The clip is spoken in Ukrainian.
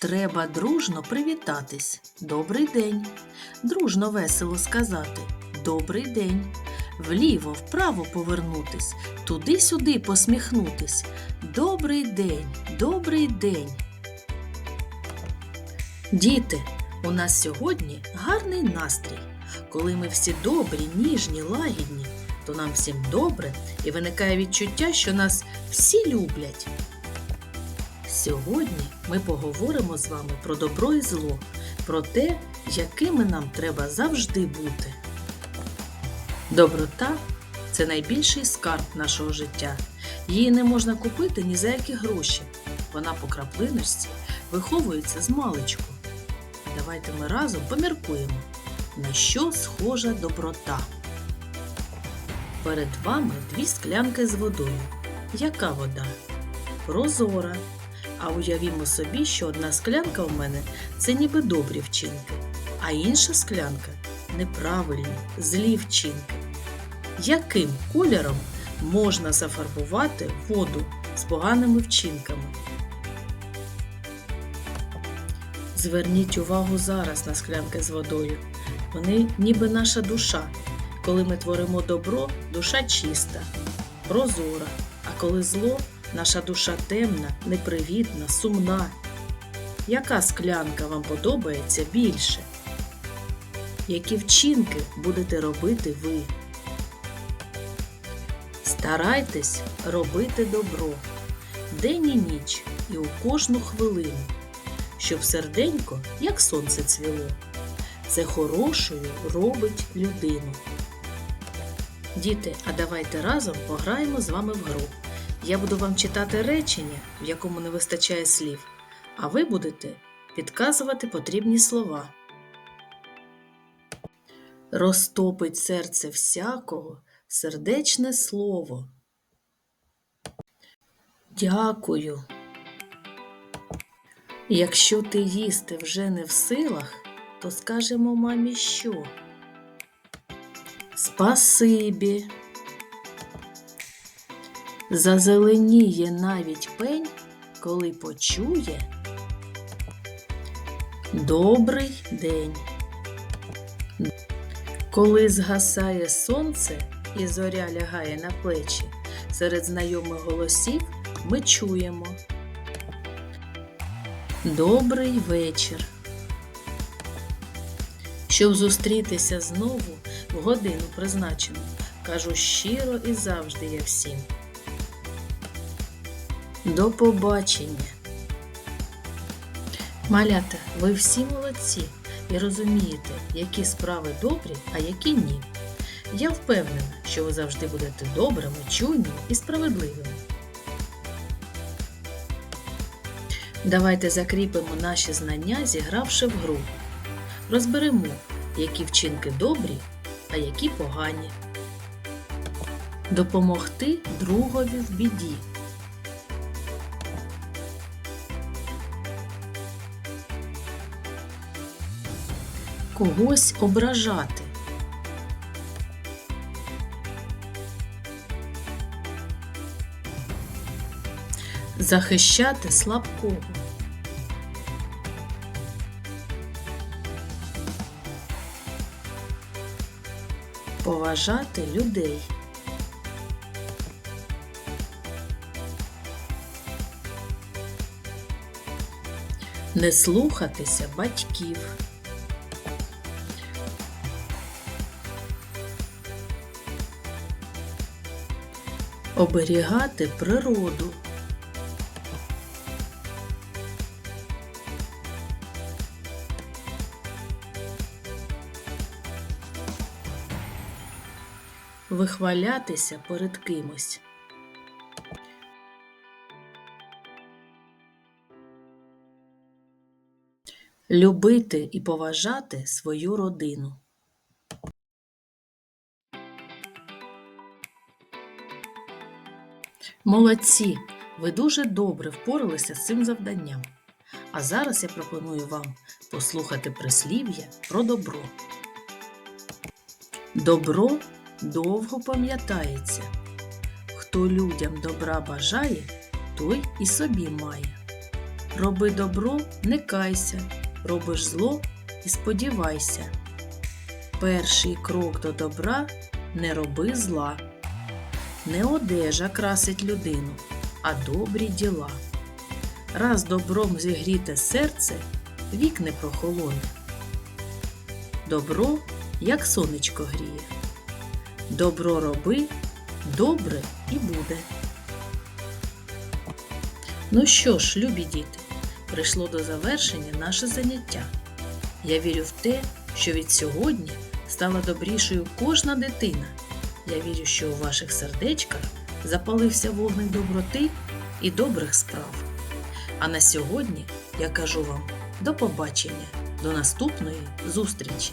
Треба дружно привітатись. Добрий день. Дружно весело сказати Добрий день. Вліво, вправо повернутись, туди-сюди посміхнутись. Добрий день, добрий день. Діти, у нас сьогодні гарний настрій. Коли ми всі добрі, ніжні, лагідні, то нам всім добре і виникає відчуття, що нас всі люблять. Сьогодні ми поговоримо з вами про добро і зло, про те, якими нам треба завжди бути. Доброта це найбільший скарб нашого життя. Її не можна купити ні за які гроші. Вона по краплиночці виховується з маличку. Давайте ми разом поміркуємо, на що схожа доброта. Перед вами дві склянки з водою. Яка вода? Прозора. А уявімо собі, що одна склянка у мене це ніби добрі вчинки, а інша склянка неправильні, злі вчинки. Яким кольором можна зафарбувати воду з поганими вчинками? Зверніть увагу зараз на склянки з водою. Вони ніби наша душа. Коли ми творимо добро, душа чиста, прозора, коли зло, наша душа темна, непривітна, сумна. Яка склянка вам подобається більше? Які вчинки будете робити ви? Старайтесь робити добро день і ніч і у кожну хвилину, щоб серденько, як сонце цвіло. Це хорошою робить людину. Діти, а давайте разом пограємо з вами в гру. Я буду вам читати речення, в якому не вистачає слів, а ви будете підказувати потрібні слова. Розтопить серце всякого сердечне слово. Дякую. Якщо ти їсти вже не в силах, то скажемо мамі що? Спасибі. Зазеленіє навіть пень, коли почує Добрий день. Коли згасає сонце і зоря лягає на плечі, серед знайомих голосів ми чуємо Добрий вечір. Щоб зустрітися знову в годину призначену, кажу щиро і завжди я всім. До побачення. Малята, ви всі молодці і розумієте, які справи добрі, а які ні. Я впевнена, що ви завжди будете добрими, чуйними і справедливими. Давайте закріпимо наші знання, зігравши в гру. Розберемо, які вчинки добрі, а які погані. Допомогти другові в біді. Когось ображати. Захищати слабкого. Поважати людей. Не слухатися батьків. Оберігати природу. Вихвалятися перед кимось. Любити і поважати свою родину. Молодці! Ви дуже добре впоралися з цим завданням. А зараз я пропоную вам послухати прислів'я про добро. Добро довго пам'ятається. Хто людям добра бажає, той і собі має. Роби добро, не кайся, робиш зло і сподівайся. Перший крок до добра не роби зла. Не одежа красить людину, а добрі діла. Раз добром зігріте серце, вік не прохолоне. Добро, як сонечко гріє. Добро роби, добре і буде. Ну що ж, любі діти, прийшло до завершення наше заняття. Я вірю в те, що від сьогодні стала добрішою кожна дитина. Я вірю, що у ваших сердечках запалився вогник доброти і добрих справ. А на сьогодні я кажу вам до побачення, до наступної зустрічі!